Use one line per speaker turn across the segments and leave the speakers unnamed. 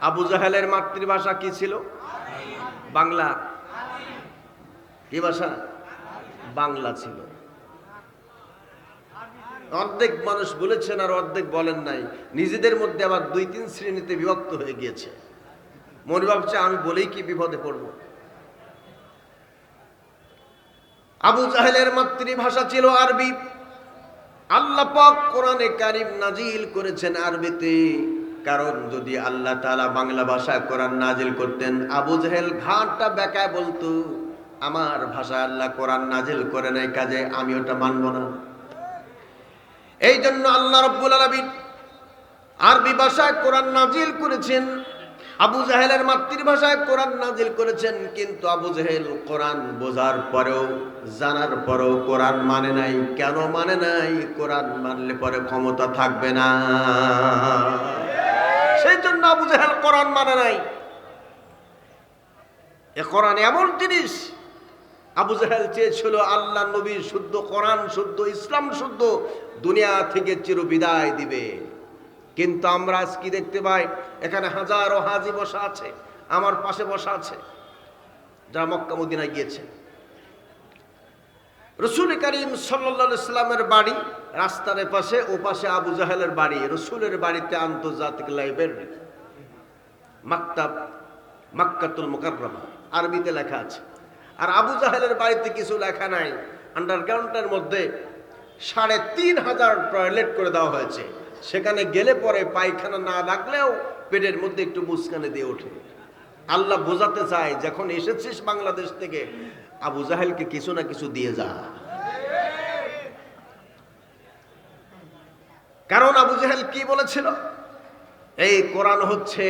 আবু জাহেলের মাতৃভাষা কি ছিল? বাংলা। কি ভাষা? বাংলা ছিল। অর্ধেক মানুষ বলেছেন আর অর্ধেক বলেন নাই। নিজেদের মধ্যে আবার দুই তিন শ্রেণীতে বিভক্ত হয়ে গিয়েছে। মনে ভাবছে, আমি বলেই কি বিপদে পড়ব? আবু জাহেলের মাতৃভাষা ছিল আরবি। আল্লাহ পাক কোরআনে কারিম নাজিল করেছেন আরবিতে। কারণ যদি আল্লাহ তাআলা বাংলা ভাষায় কোরআন নাজিল করতেন, আবু জাহেল ঘাটটা বেকায় বলতো, আমার ভাষা আল্লাহ কোরআন নাজিল করে নাই, কাজে আমি ওটা মানব না। এই জন্য আল্লাহ রব্বুল আলামিন আরবি ভাষায় কোরআন নাজিল করেছেন, আবু জাহেলের মাতৃভাষায় কোরআন নাজিল করেছেন, কিন্তু আবু জাহেল কোরআন বোঝার পরেও, জানার পরেও কোরআন মানে নাই। কেন মানে নাই? কোরআন মানলে পরে ক্ষমতা থাকবে না। সেই জন্য আবু জাহেল কোরআন মানে নাই। এ কোরআন এমন জিনিস, আবু জাহেল চেয়েছিল আল্লাহ নবী শুদ্ধ কোরআন, শুদ্ধ ইসলাম, শুদ্ধ দুনিয়া থেকে চির বিদায় দিবে। কিন্তু আমরা আজ কি দেখতে পাই? এখানে হাজারো হাজি বসা আছে, আমার পাশে বসা আছে, যারা মক্কা মদিনায় গিয়েছে। রসুল করিম সাল্লা সাল্লামের বাড়ি রাস্তার পাশে, ও পাশে আবু জাহেলের বাড়ি, রসুলের বাড়িতে আন্তর্জাতিক লাইব্রেরি। মাক্তাব, মাক্কাতুল মোকাররমা, আরবিতে লেখা আছে। আর আবু জাহেলের বাড়িতে কিছু লেখা নাই। আন্ডারগ্রাউন্ডের মধ্যে সাড়ে তিন হাজার টয়লেট করে দেওয়া হয়েছে। সেখানে গেলে পরে পায়খানা না লাগলেও পেটের মধ্যে একটু মুস্কানে দিয়ে ওঠে। আল্লাহ বোঝাতে চায়, যখন এসেছিস বাংলাদেশ থেকে, আবু জাহেলকে কিছু না কিছু দিয়ে যা। কারণ আবু জাহেল কি বলেছিল? এই কোরআন হচ্ছে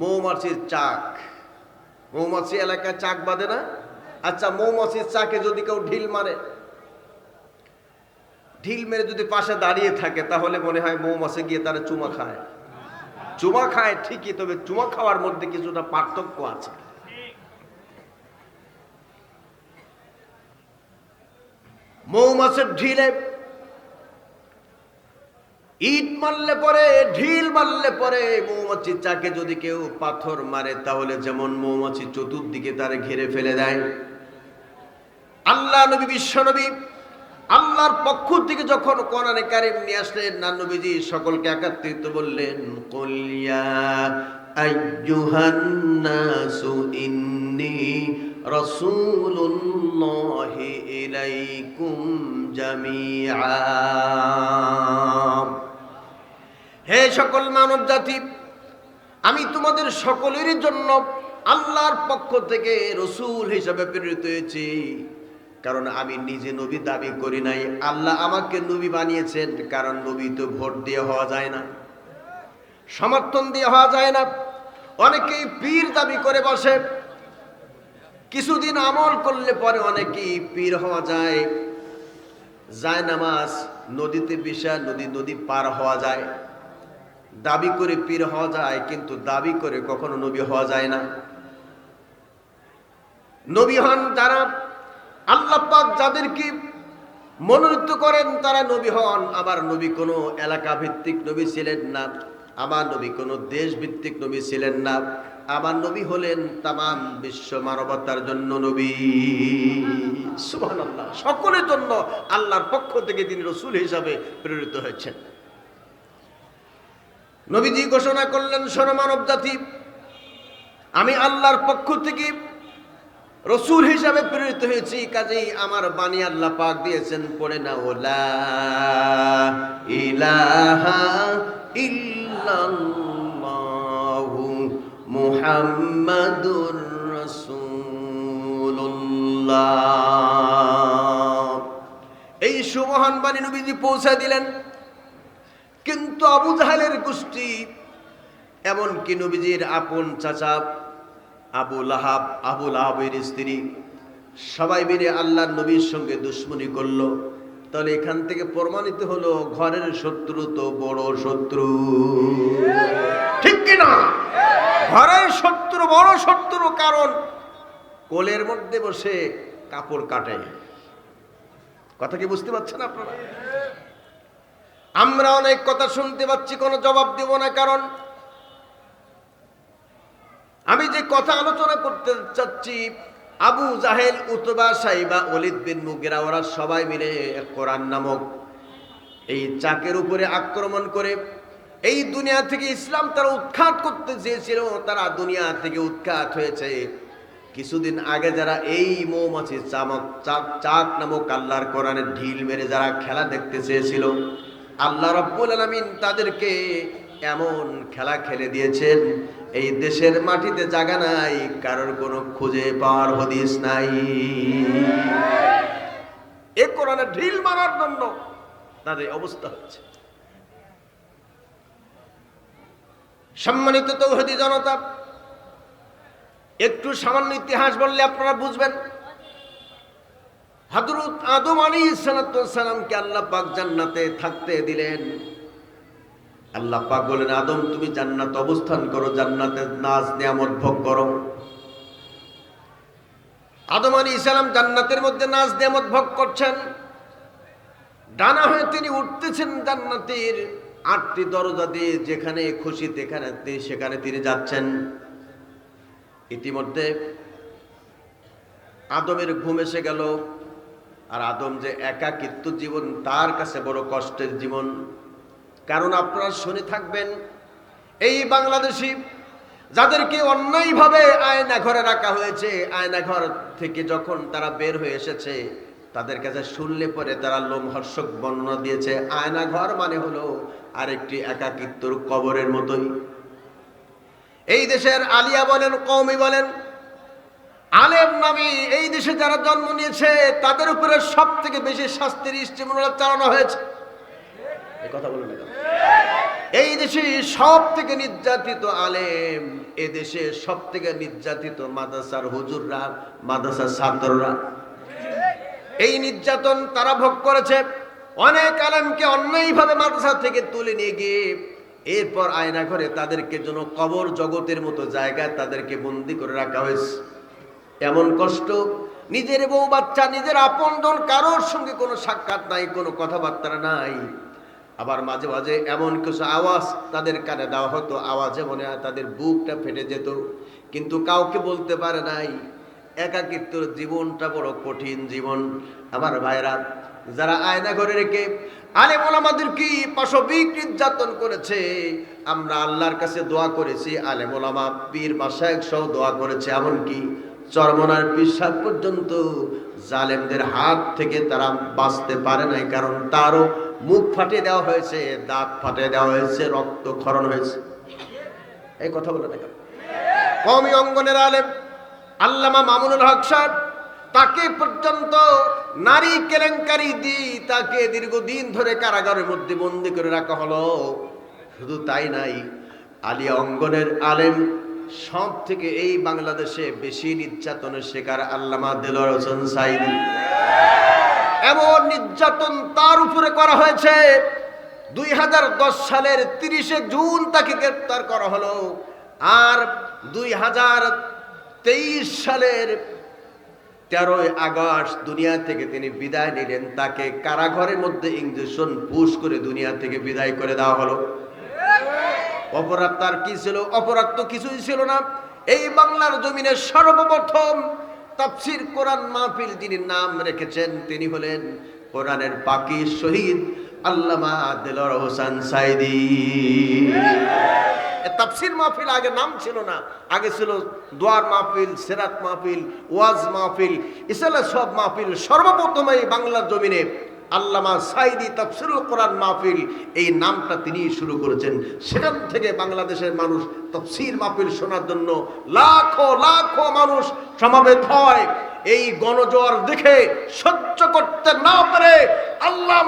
মৌমাছির চাক। মৌমাছি এলাকায় চাক বাঁধে না? আচ্ছা মৌমাছির চাকে যদি কেউ ঢিল মারে, ঢিল মেরে যদি পাশে দাঁড়িয়ে থাকে, তাহলে মনে হয় মৌমাছি গিয়ে তারা চুমা খায়। চুমা খায় ঠিকই, তবে চুমা খাওয়ার মধ্যে কিছুটা পার্থক্য আছে। মৌমাছের ঢিলে ইট মারলে পরে, ঢিল মারলে পরে মৌমাছির চাকে যদি কেউ পাথর মারে, তাহলে যেমন মৌমাছি চতুর্দিকে তার ঘিরে ফেলে দেয়। আল্লাহ নবী, বিশ্ব নবী, আল্লাহর পক্ষ থেকে যখন কোরআনে কারিম নিয়ে আসলেন না নবীজি সকলকে একাত্রিত বললেন কলিয়া আইয়ুহান নাসু ইলাইকুম জামিআ। হে সকল মানব জাতি, আমি তোমাদের সকলের জন্য আল্লাহর পক্ষ থেকে রসুল হিসাবে প্রেরিত হয়েছি। কারণ আমি নিজে নবী দাবি করি নাই, আল্লাহ আমাকে নবী বানিয়েছেন, কারণ নবী তো ভোট দিয়ে হওয়া যায় না, সমর্থন দিয়ে হওয়া যায় না। অনেকেই পীর দাবি করে বসে, কিছুদিন আমল করলে পরে অনেকেই পীর হওয়া যায় যায় নামাজ, নদীতে বিষা নদী নদী পার হওয়া যায়। দাবি করে পীর হওয়া যায়, কিন্তু দাবি করে কখনো নবী হওয়া যায় না। নবী হন যারা আল্লাহ পাক যাদেরকে মনোনীত করেন, তারা নবী হন। আবার নবী কোনো এলাকা ভিত্তিক নবী ছিলেন না আমার নবী কোনো দেশ ভিত্তিক নবী ছিলেন না আমার নবী হলেন তাম বিশ্ব মানবতার জন্য নবী। সুবহানাল্লাহ। সকলের জন্য আল্লাহর পক্ষ থেকে তিনি রসুল হিসাবে প্রেরিত হয়েছেন। নবীজি ঘোষণা করলেন, শোনো মানব জাতি, আমি আল্লাহর পক্ষ থেকে রসুল হিসাবে প্রেরিত হয়েছি, কাজেই আমার বাণী আল্লাহ পাক দিয়েছেন, পড়ে না ওলা ইলাহা মুহাম্মাদুর রাসূলুল্লাহ। এই সুমহান বাণী নবীজি পৌঁছে দিলেন। কিন্তু আবু জাহালের গোষ্ঠী, এমনকি নবীজির আপন চাচা আবু লাহাব, আবু লাহাবের স্ত্রী, সবাই মিলে আল্লাহ নবীর সঙ্গে দুশ্মনী করল। তাহলে এখান থেকে প্রমাণিত হলো ঘরের শত্রু তো বড় শত্রু। ঠিক কিনা ঘরের শত্রু বড় শত্রু কারণ কোলের মধ্যে বসে কাপড় কাটে। কথা কি বুঝতে পারছেন আপনারা? আমরা অনেক কথা শুনতে পাচ্ছি, কোনো জবাব দেব না, কারণ আমি যে কথা আলোচনা করতে চাচ্ছি, আবু জাহেল, উতবা, সাইবা অলিদ বিন মুগেরা, ওরা সবাই মিলে কোরআন নামক এই চাকের উপরে আক্রমণ করে এই দুনিয়া থেকে ইসলাম তারা উৎখাত করতে চেয়েছিল, তারা দুনিয়া থেকে উৎখাত হয়েছে। কিছুদিন আগে যারা এই মৌমাছি চামক চাক চাক নামক আল্লাহর কোরআনের ঢিল মেরে যারা খেলা দেখতে চেয়েছিল আল্লাহ রব্বুল আলমিন তাদেরকে এমন খেলা খেলে দিয়েছেন, এই দেশের মাটিতে জাগা নাই, কারোর কোনো খুঁজে পাওয়ার হদিস নাই। এ কোরআনের ঢিল মারার জন্য তাদের অবস্থা হচ্ছে। সম্মানিত তৌহদি জনতা, একটু সামান্য ইতিহাস বললে আপনারা বুঝবেন হজরত আদম আলী সালামকে আল্লাহ পাক জান্নাতে থাকতে দিলেন। আল্লাহ পাক বলেন আদম, তুমি জান্নাত অবস্থান করো জান্নাতের নাচ নিয়ামত ভোগ করো। আদম আলী ইসলাম জান্নাতের মধ্যে নাচ নিয়ামত ভোগ করছেন। ডানা হয়ে তিনি উঠতেছেন জান্নাতের আটটি দরজা দিয়ে, যেখানে খুশি যেখানে সেখানে তিনি যাচ্ছেন। ইতিমধ্যে আদমের ঘুম এসে গেল। আর আদম যে একাকিত্ব জীবন, তার কাছে বড় কষ্টের জীবন। কারণ আপনারা শুনে থাকবেন, এই বাংলাদেশি যাদেরকে অন্যায়ভাবে আয়না ঘরে রাখা হয়েছে আয়না ঘর থেকে যখন তারা বের হয়ে এসেছে, তাদের কাছে শুনলে পরে তারা লোমহর্ষক বর্ণনা দিয়েছে আয়না ঘর মানে হলো আরেকটি একাকিত্বর কবরের মতোই। এই দেশের আলিয়া বলেন কৌমি বলেন আলেম নামে এই দেশে যারা জন্ম নিয়েছে, তাদের উপরে সব থেকে বেশি শাস্তির স্টিমুলার চালানো হয়েছে। এই কথা বলেন না এই দেশে সব থেকে নির্যাতিত আলেম, এ দেশে সব থেকে নির্যাতিত মাদ্রাসার হুজুররা, মাদ্রাসার ছাত্ররা। এই নির্যাতন তারা ভোগ করেছে। অনেক আলেমকে অন্যায়ভাবে মাদ্রাসা থেকে তুলে নিয়ে গিয়ে এরপর আয়না করে তাদেরকে যেন কবর জগতের মতো জায়গায় তাদেরকে বন্দি করে রাখা হয়েছে। এমন কষ্ট, নিজের বউ বাচ্চা, নিজের আপন আপনজন কারোর সঙ্গে কোনো সাক্ষাৎ নাই, কোনো কথাবার্তা নাই। আবার মাঝে মাঝে এমন কিছু আওয়াজ তাদের কানে দেওয়া হতো, আওয়াজে মনে হয় তাদের বুকটা ফেটে যেত। কিন্তু কাউকে বলতে পারে নাই, একাকিত্বর জীবনটা বড় কঠিন জীবন। আমার ভাইরা যারা আয়না ঘরে রেখে আলেম ওলামাদের কি পাশবিক নির্যাতন করেছে, আমরা আল্লাহর কাছে দোয়া করেছি আলে ওলামা পীর মাসায়ক সহ দোয়া করেছে, এমনকি চরমনার পিসাব পর্যন্ত জালেমদের হাত থেকে তারা বাঁচতে পারে নাই, কারণ তারও মুখ ফাটিয়ে দেওয়া হয়েছে, দাঁত ফাটিয়ে দেওয়া হয়েছে রক্ত ক্ষরণ হয়েছে। এই কথা বলে না কমি অঙ্গনের আলেম আল্লামা মামুনুল হক সাহেব তাকে পর্যন্ত নারী কেলেঙ্কারি দি তাকে দীর্ঘদিন ধরে কারাগারের মধ্যে বন্দি করে রাখা হলো। শুধু তাই নাই, আলিয়া অঙ্গনের আলেম সব থেকে এই বাংলাদেশে বেশি নির্যাতনের শিকার আল্লামা দিলর হোসেন সাইদি। এমন নির্যাতন তার উপরে করা হয়েছে। দুই সালের তিরিশে জুন তাকে গ্রেপ্তার করা হলো। আর দুই তেইশ সালের তেরোই আগস্ট দুনিয়া থেকে তিনি বিদায় নিলেন। তাকে কারাঘরের মধ্যে ইঞ্জেকশন পুশ করে দুনিয়া থেকে বিদায় করে দেওয়া হলো। অপরাধ তার কি ছিল? অপরাধ তো কিছুই ছিল না। এই বাংলার জমিনে সর্বপ্রথম তাফসির কোরআন মাহফিল যিনি নাম রেখেছেন, তিনি হলেন কোরআনের পাকি শহীদ আল্লামা দিলর হোসেন সাইদি। তাফসির মাহফিল আগে নাম ছিল না। আগে ছিল দোয়ার মাহফিল, সেরাত মাহফিল, ওয়াজ মাহফিল ইসলা সব মাহফিল সর্বপ্রথম এই বাংলার জমিনে আল্লামা সাইদি তাফসিরুল কোরআন মাহফিল, এই নামটা তিনি শুরু করেছেন। সেখান থেকে বাংলাদেশের মানুষ তফসির মাহফিল শোনার জন্য লাখো লাখো মানুষ সমাবেত হয়। এই গণজোয়ার দেখে সহ্য করতে না পেরে আল্লাহ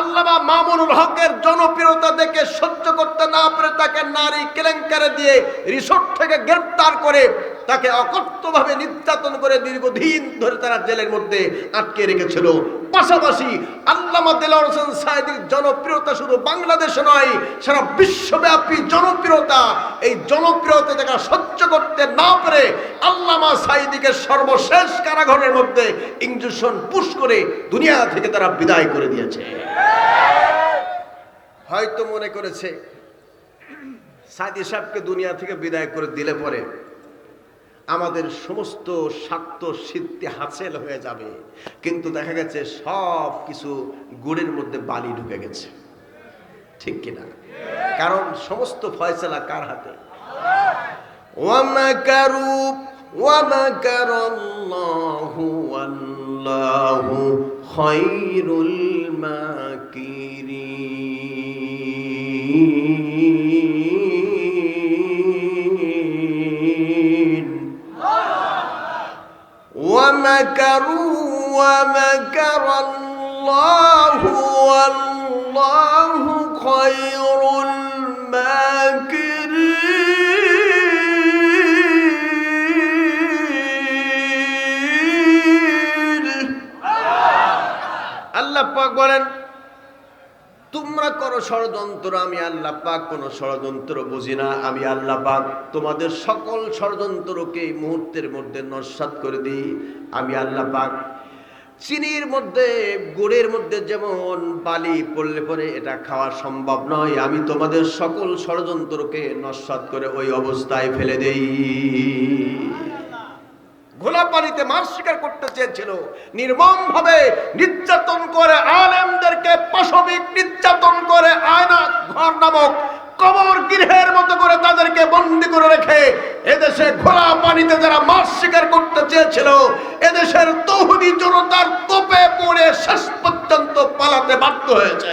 আল্লামা মামুনুল হকের জনপ্রিয়তা দেখে সহ্য করতে না পারে তাকে নারী কেলেঙ্কারে দিয়ে রিসোর্ট থেকে গ্রেপ্তার করে তাকে অকথ্যভাবে নির্যাতন করে দীর্ঘদিন ধরে তারা জেলের মধ্যে আটকে রেখেছিল। পাশাপাশি আল্লামা দেলার হোসেন সাহেদের জনপ্রিয়তা শুধু বাংলাদেশে নয়, সারা বিশ্বব্যাপী জনপ্রিয়তা এই জনপ্রিয়তা দেখা সহ্য করতে না পারে আল্লামা সাইদিকে সর্বশেষ কারাঘরের মধ্যে ইঞ্জেকশন পুশ করে দুনিয়া থেকে তারা বিদায় করে দিয়েছে। হয়তো মনে করেছে সাইদি সাহেবকে দুনিয়া থেকে বিদায় করে দিলে পরে আমাদের সমস্ত স্বার্থ সিদ্ধি হাসেল হয়ে যাবে। কিন্তু দেখা গেছে সব কিছু গুড়ের মধ্যে বালি ঢুকে গেছে। ঠিক কিনা কারণ সমস্ত ফয়সলা কার হাতে? ওয়ামাকারুপ ওয়ামাকারাল্লাহু আল্লাহু খায়রুল مكروا ومكر الله والله خير الماكرين. الله أكبر তোমরা করো ষড়যন্ত্র, আমি আল্লাহ পাক কোনো ষড়যন্ত্র বুঝি না, আমি আল্লাহ পাক তোমাদের সকল ষড়যন্ত্রকে মুহূর্তের মধ্যে নস্বাত করে দিই, আমি আল্লাহ পাক চিনির মধ্যে, গুড়ের মধ্যে যেমন বালি পড়লে পরে এটা খাওয়া সম্ভব নয়, আমি তোমাদের সকল ষড়যন্ত্রকে নস্বাত করে ওই অবস্থায় ফেলে দেই। ঘোলা পানিতে মাছ শিকার করতে চেয়েছিল। নির্মম ভাবে নির্যাতন করে আলেমদেরকে পাশবিক নির্যাতন করে আয়না ঘর নামক কবর গৃহের মতো করে তাদেরকে বন্দি করে রেখে এদেশে ঘোলা পানিতে যারা মাছ শিকার করতে চেয়েছিল, এদেশের তহুদি জনতার কোপে পড়ে শেষ পর্যন্ত পালাতে বাধ্য হয়েছে।